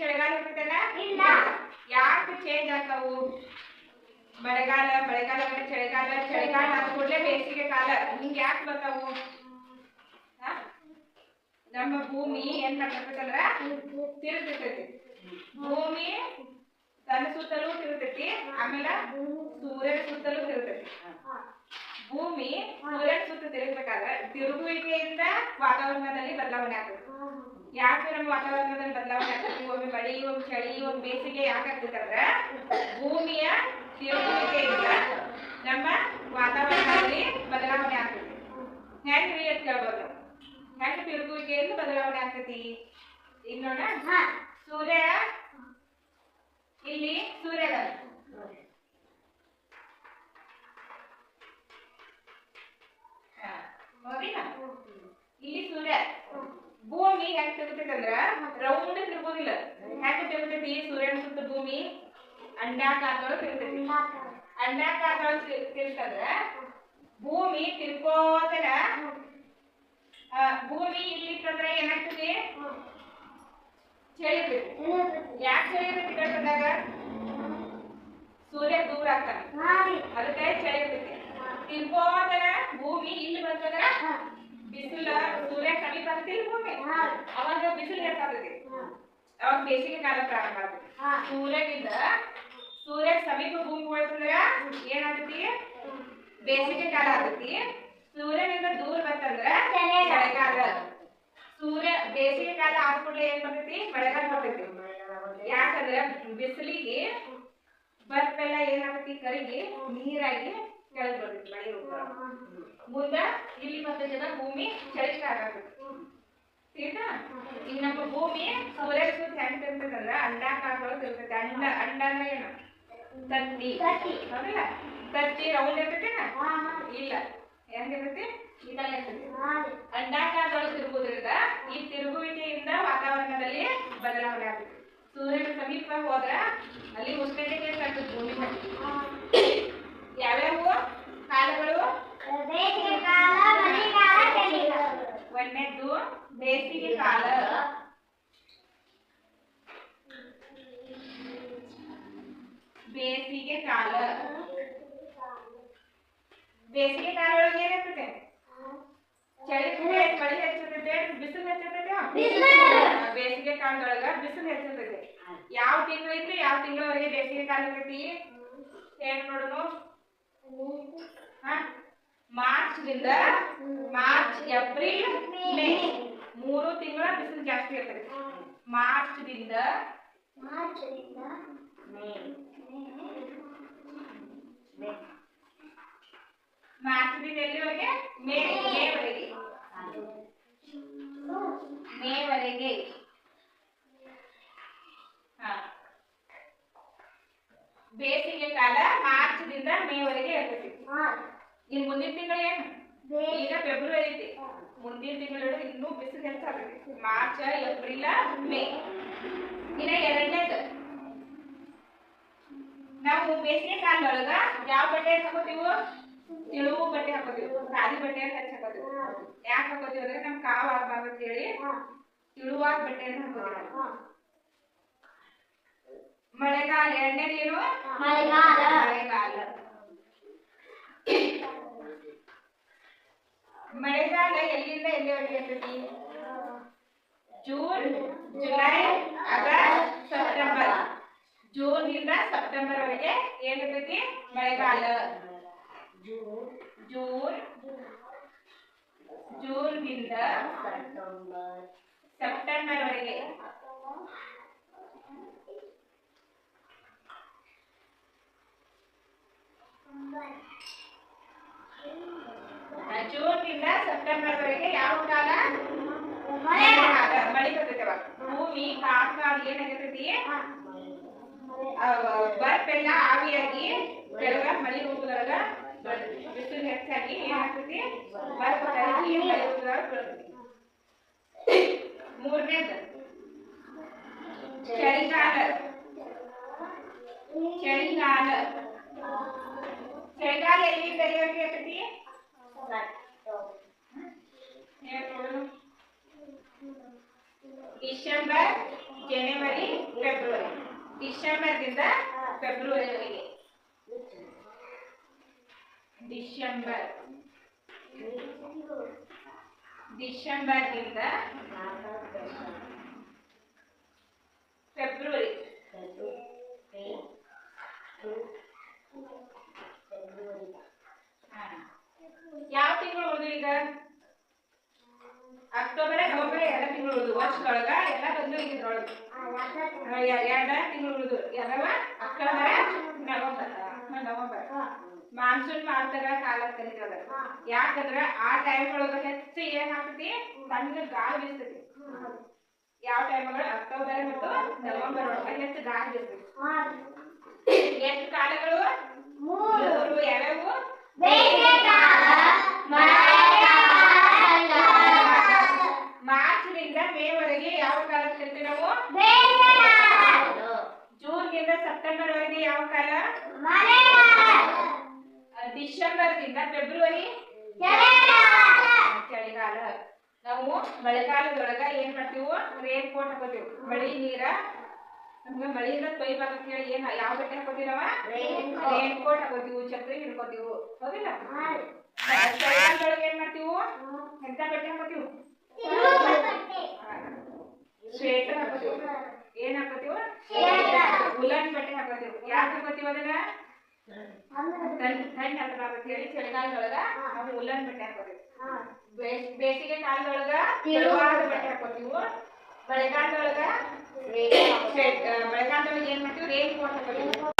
ಚಳಿಗಾಲ ಇರ್ತೈತಲ್ಲ ಇಲ್ಲ. ಯಾಕೆ ಚೇಂಜ್ ಆಗ್ತಾವು? ಮಳೆಗಾಲ ಮಳೆಗಾಲ ಮತ್ತೆ ಚಳಿಗಾಲ ಚಳಿಗಾಲ ಕೂಡಲೇ ಬೇಸಿಗೆ ಕಾಲ. ಹಿಂಗೆ ಯಾಕೆ ಬರ್ತಾವು? ನಮ್ಮ ಭೂಮಿ ಏನ್ ಮಾಡ್ಬೇಕಂದ್ರ ತಿರುಗ್ತೈತಿ ಭೂಮಿ ತನ್ನ ಸುತ್ತಲೂ ತಿರುಗ್ತೈತಿ ಆಮೇಲೆ ಸೂರ್ಯನ ಸುತ್ತಲೂ ತಿರುಗ್ತೈತಿ. ಭೂಮಿ ಸೂರ್ಯನ ಸುತ್ತ ತಿರುಗಬೇಕಾದ್ರೆ ತಿರುಗುವಿಕೆಯಿಂದ ವಾತಾವರಣದಲ್ಲಿ ಬದಲಾವಣೆ ಆಗ್ತದೆ ಯಾಕೆ ನಮ್ಮ ವಾತಾವರಣದಲ್ಲಿ ಬದಲಾವಣೆ ಆಗ್ತದೆ. ಒಮ್ಮೆ ಮಳಿ ಒಮ್ಮೆ ಚಳಿ ಒಮ್ಮೆ ಬೇಸಿಗೆ ಯಾಕೆ ಆಗ್ತದೆ ಅಂದ್ರೆ ಭೂಮಿಯ ತಿರುಗುವಿಕೆಯಿಂದ ನಮ್ಮ ವಾತಾವರಣದಲ್ಲಿ ಬದಲಾವಣೆ ಆಗ್ತದೆ. ಹೆಂಗ್ರಿ ಅಂತ ಕೇಳ್ಬೋದು. ಹೆಂಗ್ ತಿರುಗುವಿಕೆಯಿಂದ ಬದಲಾವಣೆ ಆಗ್ತೈತಿ? ಇನ್ನೋಣ ಸೂರ್ಯ ಇಲ್ಲಿ ಸೂರ್ಯ ಅದಾನ. ಹಾ, ಹೌದಿಲ್ಲ? ಇಲ್ಲಿ ಸೂರ್ಯ ಭೂಮಿ ಹೆಂಗ್ ತಿರುಗತೈತಿ ಅಂದ್ರ ರೌಂಡ್ ತಿರುಗೋದಿಲ್ಲ. ಹೆಂಗ್ ತಿರುಗತೈತಿ? ಸೂರ್ಯನ ಸುತ್ತ ಭೂಮಿ ಅಂಡಾಕಾರದೊಳಗೆ ತಿರುಗತೈತಿ. ಅಂಡಾಕಾರದೊಳಗೆ ತಿರ್- ತಿರುಗ್ತಂದ್ರ ಭೂಮಿ ತಿರ್ಕೋತರ ಭೂಮಿ ಇಲ್ಲಿ ತಂದ್ರೆ ಏನಾಗ್ತದೆ ಚಳಿ ಇರ್ತೈತಿ. ಯಾಕೆ ಚಳಿ ಬಂದಾಗ ಕಟ್ಟದಾಗ ಸೂರ್ಯ ದೂರ ಆಗ್ತಾನೆ. ಅದಕ್ಕೆ ಚಳಿ ಇರ್ತೈತಿ. ತಿರ್ಕೋತನ ಭೂಮಿ ಇಲ್ಲಿ ಬಂತಂದ್ರ ಬಿಸಿಲ ಸೂರ್ಯ ಸಮೀಪ ಆಗ್ತಿಲ್ಲ ಭೂಮಿ ಅವಾಗ ಬಿಸಿಲು ಹೆಚ್ಚಾಗ್ತೈತಿ ಅವಾಗ ಬೇಸಿಗೆ ಕಾಲ ಪ್ರಾರಂಭ ಆಗ್ತೈತಿ ಸೂರ್ಯನಿಂದ ಸೂರ್ಯ ಸಮೀಪ ಭೂಮಿ ಹೋಯ್ತಂದ್ರ ಏನಾಗ್ತೈತಿ ಬೇಸಿಗೆ ಕಾಲ ಆಗ್ತೈತಿ ಸೂರ್ಯನಿಂದ ದೂರ ಬಂತಂದ್ರ ಮಳೆಗಾಲ ಸೂರ್ಯ ಬೇಸಿಗೆ ಕಾಲ ಆದ ಕೂಡಲೇ ಏನ್ ಬರ್ತೈತಿ ಮಳೆಗಾಲ ಬರ್ತೈತಿ ಯಾಕಂದ್ರ ಬಿಸಿಲಿಗೆ ಬರ್ಪೆಲ್ಲ ಏನಾಗ್ತೈತಿ ಕರಗಿ ನೀರಾಗಿ ಕೆಳಗ್ ಬರ್ತೈತಿ ಮಳೆ ರೂಪ ಮುಂದ ಇಲ್ಲಿ ಬರ್ತೈತಿ ಜನ ಭೂಮಿ ಚಳಿ ಆಗಬೇಕು ಈಗ ನಮ್ಮ ಭೂಮಿ ಸೂರ್ಯ ಸುತ್ತ ಹೆಂಗ್ ತಿರ್ತೈತಂದ್ರ ಅಂಡಾಕಾರದೊಳಗೆ ತಿರ್ತೈತಿ ಅಂಡ ಅಂಡ ಅಂದ್ರೆ ಏನು? ತತ್ತಿ. ಹೌದಲ್ಲ? ತತ್ತಿ ರೌಂಡ್ ಇರ್ತೈತೇನ? ಇಲ್ಲ. ಹೆಂಗಿರ್ತೈತಿ ಇದಲ್ಲ ಇರ್ತೈತಿ. ಅಂಡಾಕಾರದೊಳಗೆ ತಿರುಗುವುದರಿಂದ ಈ ತಿರುಗುವಿಕೆಯಿಂದ ವಾತಾವರಣದಲ್ಲಿ ಬದಲಾವಣೆ ಆಗ್ತೈತಿ. ಸೂರ್ಯನ ಸಮೀಪ ಹೋದ್ರ ಅಲ್ಲಿ ಉಷ್ಣತೆ ಭೂಮಿ ಮೇಲೆ ಯಾವ್ಯಾವ ಕಾಲಗಳು ಒಂದನೇದ್ದು ಬೇಸಿಗೆ ಕಾಲ ಬೇಸಿಗೆ ಕಾಲ. ಬೇಸಿಗೆ ಕಾಲ ಒಳಗೆ ಏನಿರ್ತದೆ ಚಳಿ ಮಳೆ ಹೆಚ್ಚಿರ್ತೈತೆ ಬಿಸಿಲು ಹೆಚ್ಚಿರ್ತೈತೆ. ಬೇಸಿಗೆ ಕಾಲದೊಳಗ ಬಿಸಿಲು ಹೆಚ್ಚಿರ್ತೈತೆ ಯಾವ ತಿಂಗಳು ತಿಂಗಳಿಂದ ಯಾವ ತಿಂಗಳವರೆಗೆ ಬೇಸಿಗೆ ಕಾಲ ಇರ್ತೈತಿ? ಹೇಳಿ ನೋಡೋಣ ಮಾರ್ಚ್ ದಿಂದ ಮಾರ್ಚ್ ಏಪ್ರಿಲ್ ಮೇ. ಮೂರು ತಿಂಗಳ ಬಿಸಿಲು ಜಾಸ್ತಿ ಇರ್ತೈತಿ ಮಾರ್ಚ್ದಿಂದ ಮೇ ಮಾರ್ಚ್ದಿಂದ ಎಲ್ಲಿವರೆಗೆ ಮೇ ಮೇವರೆಗೆ ಮೇವರೆಗೆ ಹಾ. ಬೇಸಿಗೆ ಕಾಲ ಮಾರ್ಚ್ದಿಂದ ಮೇವರೆಗೆ ಇರ್ತೈತಿ ಇನ್ ಮುಂದಿನ ತಿಂಗಳು ಏನು? ಈಗ ಫೆಬ್ರವರಿ ಐತಿ ಮುಂದಿನ ತಿಂಗಳು ಇನ್ನೂ ಬಿಸಿಲು ಹೆಚ್ಚಾಗ್ತೈತಿ ಮಾರ್ಚ್, ಏಪ್ರಿಲ್, ಮೇ. ಇನ್ನ ಎರಡನೇದು. ನಾವು ಬೇಸಿಗೆ ಕಾಲದೊಳಗ ಯಾವ ಬಟ್ಟೆ ಹಾಕೋತೀವಿ ತಿಳುವು ಬಟ್ಟೆ ಹಾಕೋತೀವಿ. ಖಾದಿ ಬಟ್ಟೆ ಹೆಚ್ಚು ಹಾಕೋತೀವಿ. ಯಾಕೆ ಹಾಕೋತೀವಿ ಅಂದ್ರೆ ನಮ್ ಕಾವ್ ಆಗ್ಬಾರ್ದು ಅಂತ ಹೇಳಿ ತಿಳುವಾದ ಬಟ್ಟೆಯನ್ನು ಹಾಕೋತೀವಿ. ಮಳೆಗಾಲ ಎರಡನೇದು ಏನು? ಮಳೆಗಾಲ. ಎಲ್ಲಿಂದ ಎಲ್ಲಿವರೆಗೆ ಇರ್ತೈತಿ June July August September June ಇಂದ ಸೆಪ್ಟೆಂಬರ್ ವರೆಗೆ ಏನಿರ್ತೈತಿ ಮಳೆಗಾಲ ಜೂನ್ ಜೂನ್ ಇಂದ ಸೆಪ್ಟೆಂಬರ್ ವರೆಗೆ ಜೂನ್ ಇಂದ ಸೆಪ್ಟೆಂಬರ್ ವರೆಗೆ ಯಾವ ಕಾಲ ಮಳೆಗಾಲ ಮಳೆ ಬರ್ತೈತೆ ಅವಾಗ ಭೂಮಿ ಕಾಕಾಗಿ ಏನಾಗಿರ್ತೈತಿ ಬರ್ಫ್ ಎಲ್ಲ ಆವಿಯಾಗಿ ಬೆಳಗ ಮಳೆ ರೂಪದೊಳಗ ಬರ್ತೈತಿ. ಬಿಸಿಲು ಹೆಚ್ಚಾಗಿ ಏನಾಗ್ತೈತಿ ಬರ್ಫ್ ಕರಗಿ ಮಳೆ ರೂಪದೊಳಗ ಬರ್ತೈತಿ ಮೂರನೇದು, ಚಳಿಗಾಲ ಚಳಿಗಾಲ ಚಳಿಗಾಲ ಎಲ್ಲಿಂದ ಎಲ್ಲಿವರೆಗೆ ಇರ್ತೈತಿ ಹೇಳ್ ನೋಡು. ಡಿಸೆಂಬರ್, ಜನವರಿ ಫೆಬ್ರವರಿ ಡಿಸೆಂಬರ್ದಿಂದ ಫೆಬ್ರವರಿವರೆಗೆ. ಡಿಸೆಂಬರ್. ಡಿಸೆಂಬರ್ನಿಂದ ಫೆಬ್ರವರಿ. ಯಾವ ತಿಂಗಳು ಈಗ? ಅಕ್ಟೋಬರ್ ನವೆಂಬರ್ ಎರಡ ತಿಂಗಳು ಉಳಿದು. ವರ್ಷದೊಳಗ ಎಲ್ಲ ಬಂದು ಇದ್ರೊಳಗೆ. ಎರಡ ತಿಂಗಳು ಉಳಿದು. ಯಾವ್ದವ ಅಕ್ಟೋಬರ್ ನವೆಂಬರ್. ನವೆಂಬರ್. ಮಾನ್ಸೂನ್ ಮಾರ್ತಾರ ಕಾಲ ಅದನ್ನ. ಯಾಕಂದ್ರ ಆ ಟೈಮ್ ಒಳಗ ಹೆಚ್ಚು ಏನ್ ಆಗ್ತೈತಿ? ತಣ್ಣಗ ಗಾಳಿ ಬೀಸ್ತೈತಿ. ಯಾವ ಟೈಮ್ ಒಳಗ ಅಕ್ಟೋಬರ್ ಮತ್ತು ನವೆಂಬರ್ ಒಳಗ ಹೆಚ್ಚು ಗಾಳಿ ಬೀಸ್ತೈತಿ. ಎಷ್ಟು ಕಾಲಗಳು ಮೇವರೆಗೆ ಯಾವ ಕಾಲ ಕರಿತೀವಿ ನಾವು? ಜೂನ್ನಿಂದ ಸೆಪ್ಟೆಂಬರ್ ವರೆಗೆ ಯಾವ ಕಾಲ? ಡಿಸೆಂಬರ್ದಿಂದ ಫೆಬ್ರವರಿ? ಚಳಿಗಾಲ. ನಾವು ಮಳೆಗಾಲದೊಳಗ ಏನ್ ಮಾಡ್ತೀವಿ? ರೇನ್ ಕೋಟ್ ಹಾಕೋತೀವಿ. ಮಳಿ ನೀರ. ನಮ್ಗೆ ಮಳಿಯಿಂದ ತೊಯ್ಬಾರ್ದು ಅಂತ ಹೇಳಿ ಏನ್ ಯಾವ ಬಟ್ಟೆ ಹಾಕೋತೀವಿ ನಾವ? ರೇನ್ ಕೋಟ್ ಹಾಕೋತೀವಿ ಛತ್ರಿ ಹಿಡ್ಕೋತೀವಿ. ಹೌದಿಲ್ಲ ಚಳಿಗಾಲದೊಳಗ ಏನ್ ಮಾಡ್ತೀವಿ ಎಂತ ಬಟ್ಟೆ ಹಾಕೋತೀವಿ ಸ್ವೇಟರ್ ಹಾಕೋತೀವಿ ಏನ್ ಹಾಕೋತೀವಿ ಉಲನ್ ಬಟ್ಟೆ ಹಾಕೋತೀವಿ ಯಾಕೆ ಹಾಕೋತೀವಿ ಅದನ್ನ ತಣ್ಣ ತಣ್ಣ ಹತ್ತಬಾರ್ದು ಅಂತ ಹೇಳಿ ಚಳಿಗಾಲದೊಳಗ ನಾವು ಉಲ್ಲನ್ ಬಟ್ಟೆ ಹಾಕೋತೀವಿ ಬೇಸ್- ಬೇಸಿಗೆ ಕಾಲದೊಳಗ ತೆಳುವಾದ ಬಟ್ಟೆ ಹಾಕೋತೀವಿ ಮಳೆಗಾಲದೊಳಗ ಮಳೆಗಾಲದೊಳಗ ಏನ್ ಮಾಡ್ತೀವಿ? Raincoat ಹಾಕೋತೀವಿ